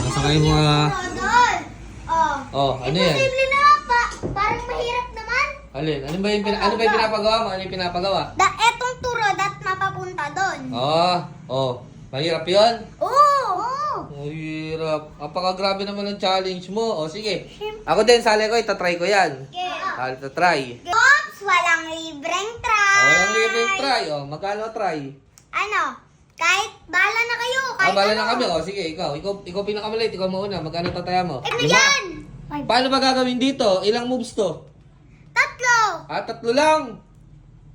Nasakay mo ah. Oh. Oh, ano yan? Imposible naman pa. Parang mahirap naman. Alin? Ano ba yung, pina- ano ba yung pinapagawa mo? Ano yung pinapagawa? Da, etong turo dat mapapunta doon. Oh, oh. Mahirap yun? Oo. Oo. Mahirap. Apakagrabe naman ang challenge mo. O sige. Ako din, sali ko. Itatry ko yan. Okay. Ah, itatry. Oops, walang libreng try. Oh, walang libreng try. Oh, magkano try? Ano? Kahit bala na kayo. Ah, Kahit bala ano. na kami. O sige, ikaw. Ikaw, ikaw pinakamalit. Ikaw mauna. Magkano tataya mo? Ito Lima. yan. Paano ba gagawin dito? Ilang moves to? Tatlo. Ah, tatlo lang.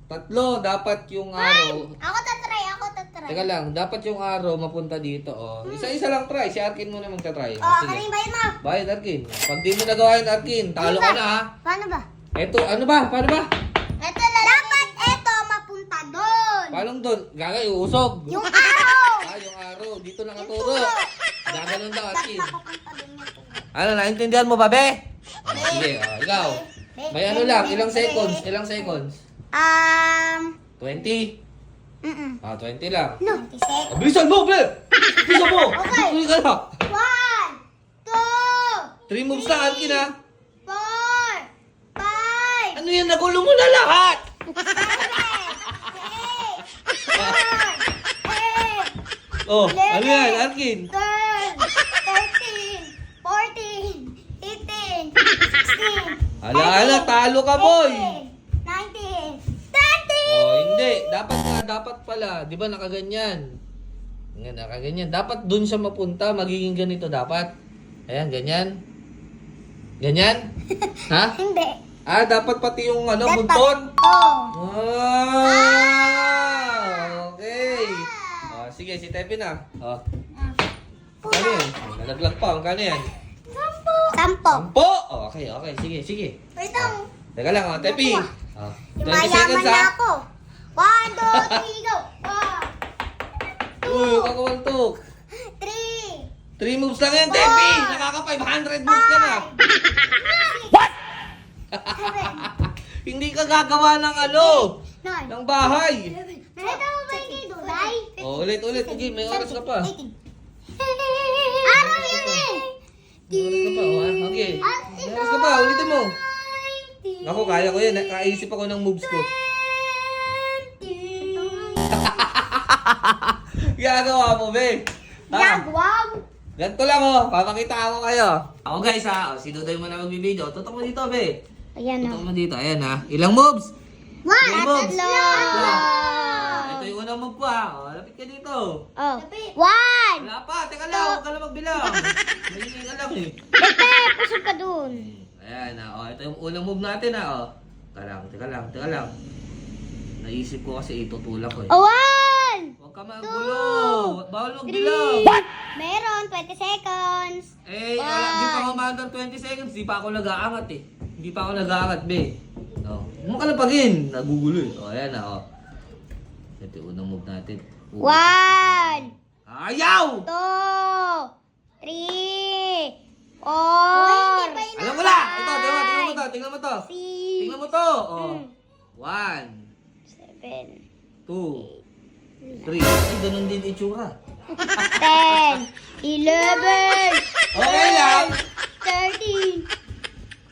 Tatlo. Dapat yung araw. Ako tatry, ako tatry. Teka lang, dapat yung araw mapunta dito. Oh. Isa-isa lang try. Si Arkin muna magta-try. Oh, Oh, ano sige. yung bayan mo? Bayad, Arkin. Pag di mo nagawa yun, Arkin, talo ka na ha. Paano ba? Eto, ano ba? Paano ba? Ito na Dapat eto mapunta Paano doon? Gaga, iusog. Yung araw. Ah, yung araw. Dito nakaturo. Gaganon daw, turo. Ano, naintindihan mo ba, be? Oh, sige, oh, ikaw. May ano lang, ilang seconds? Ilang seconds? Um, 20? mm Ah, 20 lang. No. 20 seconds. Ah, bilisan mo, be! Bilisan mo! Okay. Tuloy ka na. One, two, Three moves lang, Arkin, ha? four, five, Ano yan? Nagulo mo na lahat! seven, eight, Oh, ano yan, Arkin? ten, thirteen, fourteen, eighteen, sixteen, Ala, ala, talo ka, boy! nineteen, twenty! Oh, hindi. Dapat nga, dapat pala. Di ba nakaganyan? Nga, nakaganyan. Dapat dun siya mapunta. Magiging ganito dapat. Ayan, ganyan. Ganyan? ha? Hindi. Ah, dapat pati yung ano, buntot. Oh. Ah! Oh, sige, si Tepi na. Oh. Ano yan? Nalaglag pa. Ang kano yan? Sampo. Sampo. Sampo! Oh, okay, okay. Sige, sige. Wait lang. Teka lang, oh, Tepi. Oh. 20 Yumayaman seconds, na ha? ako. One, two, three, go. One, Uy, kakawaltok. three, Three moves lang yan, Tepi! Nakaka 500 moves ka na! seven, Hindi ka gagawa ng ano! nine. Ng bahay! Nakita mo ba yung kay Duday? Oh, ulit, ulit. Sige, may oras ka pa. Araw yun eh. May oras ka pa, oh, ha? Okay. May oras ka pa, ulitin mo. Ako, kaya ko yan. Nakaisip ako ng moves ko. Gagawa mo, be! Ha? Yagwag. Ganito lang, oh. Papakita ako kayo. Ako, guys, ha. Oh, si Dudoy mo na magbibideo. Tutok mo dito, be. Ayan Tutok mo dito. Ayan, ha. Ilang moves? One. Three moves. Tatlo. Move ko, ha. Oh, lapit ka dito. Oh. One. Wala pa, teka lang, huwag ka lang magbilang. Mahinig ka lang eh. Bete, pusog ka dun. Ayan na, oh, ito yung unang move natin ha, oh. Teka lang, teka lang, teka lang. Naisip ko kasi itutulak ko eh. Oh, one. Huwag ka magulo. Bawal magbilang. Meron, 20 seconds. Eh, wala, di pa kumandang 20 seconds, di pa ako nag-aangat eh. Hindi pa ako nag-aangat, be. No. Huwag mo ka lapagin. Nagugulo eh. Oh, ayan na, oh. Ito unang move natin. Oh. One, Ayaw! two, three, four, Alam mo na! Ito, tingnan mo, tingnan mo to, tingnan mo to. six, Tingnan mo to. Oh. Mm. One, seven, two, three. Ay, ganun din itsura. ten, eleven, Okay lang. thirteen.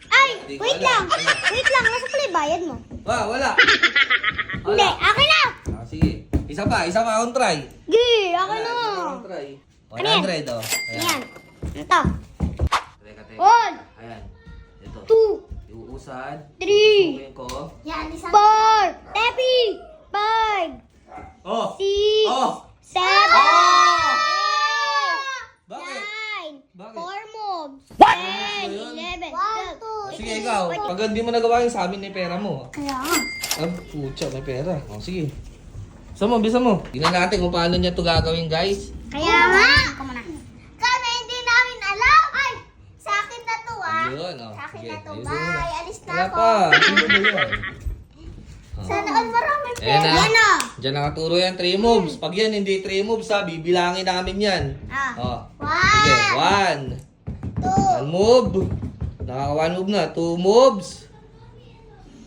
Ay, wait lang. Wait lang, nasa pala yung bayad mo? Wa, wala. Hindi, akin na. Ah, sige. Isa pa, isa pa akong try. Gi, akin na. Isa pa akong try. Ano yan? 100, oh. Ayan. Ito. Teka, teka. One, Ayan. Ito. two, Iuusad. three, Susukin ko. four, tepi, five, Oh! six, Oh! seven, Oh! eight, Bakit? nine, Bakit? four moves, What? ten, Ano eleven, Ah, twelve. Sige, ikaw. Pag hindi mo nagawa yung sa amin, may pera mo. Kaya. Ah, putya, may pera. Oh, sige. Bisa mo, bisa mo. Tingnan natin kung paano niya to gagawin, guys. Kaya nga. Kami hindi namin alam. Ay, sa akin na to ah. Yun, oh. Sa akin Sige, na to. ayusin mo na. Bye. Alis na Wala ako. pa. Sino ba yan? Sana all marami Ayan pera. na. Yan ah. Diyan nakaturo yan, 3 moves. Pag yan hindi 3 moves ha, bibilangin namin yan. Ah. Oh. One. Sige, 1. Two. 1 move. Nakaka 1 move na. 2 moves.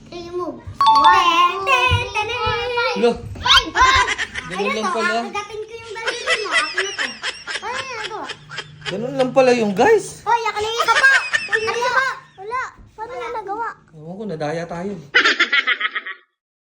Three moves. One, two, three, four, Lo, Ay! Ah! Ganun lang to, pala. kakagatin ko yung daliri mo. Ako na to. Paano niya nagawa? Ganun lang pala yung guys. Hoy, akalingin ka pa! Uy, ka pa! Wala. Paano na nagawa? Ewan ko, nadaya tayo.